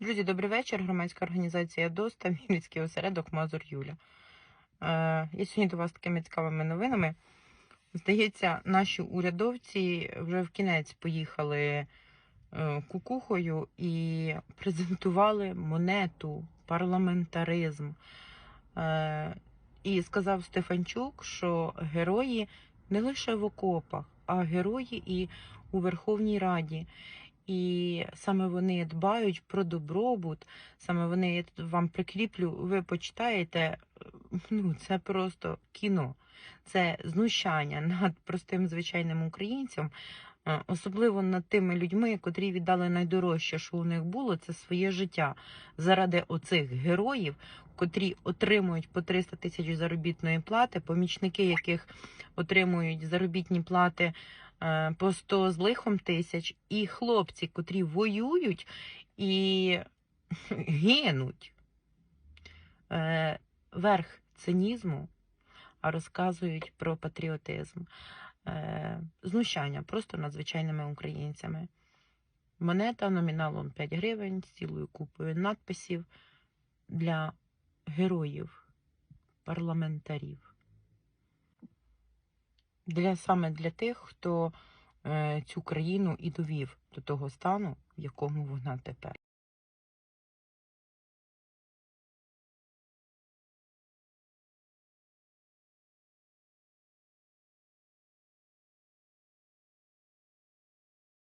Друзі, добрий вечір. Громадська організація ДОСТА, Вінницький осередок Мазур Юля. Е, я сьогодні до вас такими цікавими новинами. Здається, наші урядовці вже в кінець поїхали е, кукухою і презентували монету, парламентаризм. Е, і сказав Стефанчук, що герої не лише в окопах, а герої і у Верховній Раді. І саме вони дбають про добробут, саме вони я тут вам прикріплю, ви почитаєте. Ну, це просто кіно, це знущання над простим звичайним українцем, е, особливо над тими людьми, котрі віддали найдорожче, що у них було, це своє життя заради оцих героїв, котрі отримують по 300 тисяч заробітної плати, помічники яких отримують заробітні плати по 100 з лихом тисяч, і хлопці, котрі воюють і гинуть. Е, Верх цинізму, а розказують про патріотизм, Е, знущання просто над звичайними українцями. Монета номіналом 5 гривень з цілою купою надписів для героїв, парламентарів. Для, саме для тих, хто е, цю країну і довів до того стану, в якому вона тепер.